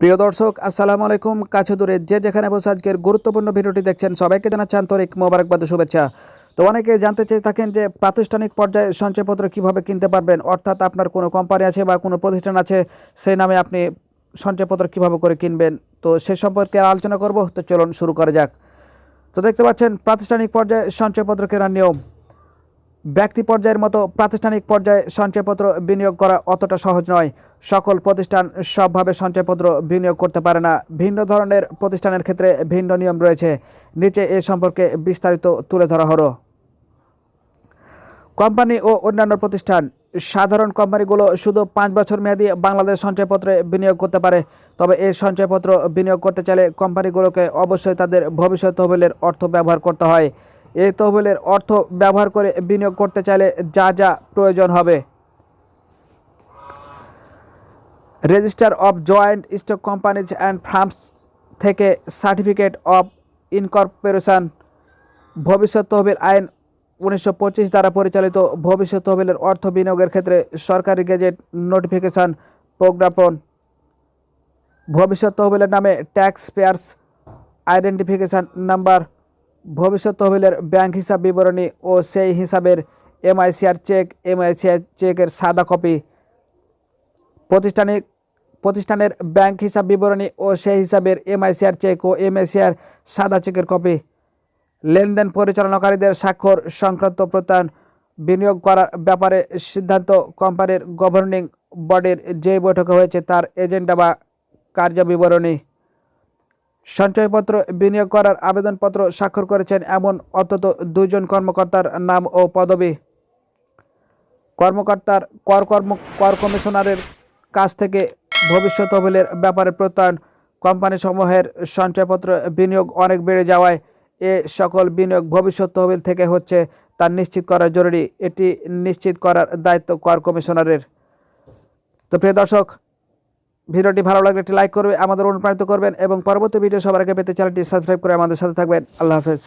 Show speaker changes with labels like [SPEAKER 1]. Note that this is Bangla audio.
[SPEAKER 1] প্রিয় দর্শক, আসসালামু আলাইকুম। কাছে দূরে যে যেখানে বসে আজকের গুরুত্বপূর্ণ ভিডিওটি দেখছেন, সবাইকে জানাচ্ছি আন্তরিক মোবারকবাদ শুভেচ্ছা। তো অনেকে জানতে চেয়ে থাকেন যে প্রাতিষ্ঠানিক পর্যায়ে সঞ্চয়পত্র কীভাবে কিনতে পারবেন, অর্থাৎ আপনার কোনো কোম্পানি আছে বা কোনো প্রতিষ্ঠান আছে, সেই নামে আপনি সঞ্চয়পত্র কীভাবে করে কিনবেন? তো সে সম্পর্কে আলোচনা করব। তো চলুন শুরু করা যাক। তো দেখতে পাচ্ছেন, প্রাতিষ্ঠানিক পর্যায়ে সঞ্চয়পত্র কেনার নিয়ম। ব্যক্তি পর্যায়ের মতো প্রাতিষ্ঠানিক পর্যায়ে সঞ্চয়পত্র বিনিয়োগ করা অতটা সহজ নয়। সকল প্রতিষ্ঠান সবভাবে সঞ্চয়পত্র বিনিয়োগ করতে পারে না। ভিন্ন ধরনের প্রতিষ্ঠানের ক্ষেত্রে ভিন্ন নিয়ম রয়েছে। নিচে এ সম্পর্কে বিস্তারিত তুলে ধরা হলো। কোম্পানি ও অন্যান্য প্রতিষ্ঠান, সাধারণ কোম্পানিগুলো শুধু পাঁচ বছর মেয়াদি বাংলাদেশ সঞ্চয়পত্রে বিনিয়োগ করতে পারে। তবে এই সঞ্চয়পত্র বিনিয়োগ করতে চাইলে কোম্পানিগুলোকে অবশ্যই তাদের ভবিষ্যৎ তহবিলের অর্থ ব্যবহার করতে হয়। এই তহবিলের অর্থ ব্যবহার করে বিনিয়োগ করতে চাইলে যা যা প্রয়োজন হবে। Register of joint stock companies and firms থেকে সার্টিফিকেট অফ ইনকর্পোরেশন ভবিষ্যৎ তহবিল আইন উনিশশো পঁচিশ দ্বারা পরিচালিত। ভবিষ্যৎ তহবিলের অর্থ বিনিয়োগের ক্ষেত্রে সরকারি গেজেট নোটিফিকেশন প্রজ্ঞাপন। ভবিষ্যৎ তহবিলের নামে ট্যাক্স পেয়ার্স আইডেন্টিফিকেশান নাম্বার ভবিষ্যৎ তহবিলের ব্যাংক হিসাব বিবরণী ও সেই হিসাবের এমআইসিআর চেক, এমআইসিআর চেকের সাদা কপি। প্রতিষ্ঠানিক প্রতিষ্ঠানের ব্যাংক হিসাব বিবরণী ও সেই হিসাবের এমআইসিআর চেক ও এমআইসিআর সাদা চেকের কপি। লেনদেন পরিচালনাকারীদের স্বাক্ষর, সংক্রান্ত প্রত্যয়ন, বিনিয়োগ করার ব্যাপারে সিদ্ধান্ত কোম্পানির গভর্নিং বডির যে বৈঠকে হয়েছে তার এজেন্ডা বা কার্য বিবরণী সঞ্চয়পত্র বিনিয়োগ করার আবেদনপত্র স্বাক্ষর করেছেন এমন অন্তত দুইজন কর্মকর্তার নাম ও পদবি। কর্মকর্তার কর কর্ম, কর কমিশনারের কাছ থেকে ভবিষ্যৎ তহবিলের ব্যাপারে প্রত্যয়ন। কোম্পানিসমূহের সঞ্চয়পত্র বিনিয়োগ অনেক বেড়ে যাওয়ায় এ সকল বিনিয়োগ ভবিষ্যৎ তহবিল থেকে হচ্ছে তা নিশ্চিত করা জরুরি। এটি নিশ্চিত করার দায়িত্ব কর কমিশনারের। তো প্রিয় দর্শক ভিডিওটি ভালো লাগলে একটি লাইক করবে, আমাদের অনুপ্রাণিত করবেন এবং পরবর্তী ভিডিও সবার আগে পেতে চ্যানেলটি সাবস্ক্রাইব করে আমাদের সাথে থাকবেন। আল্লাহ হাফেজ।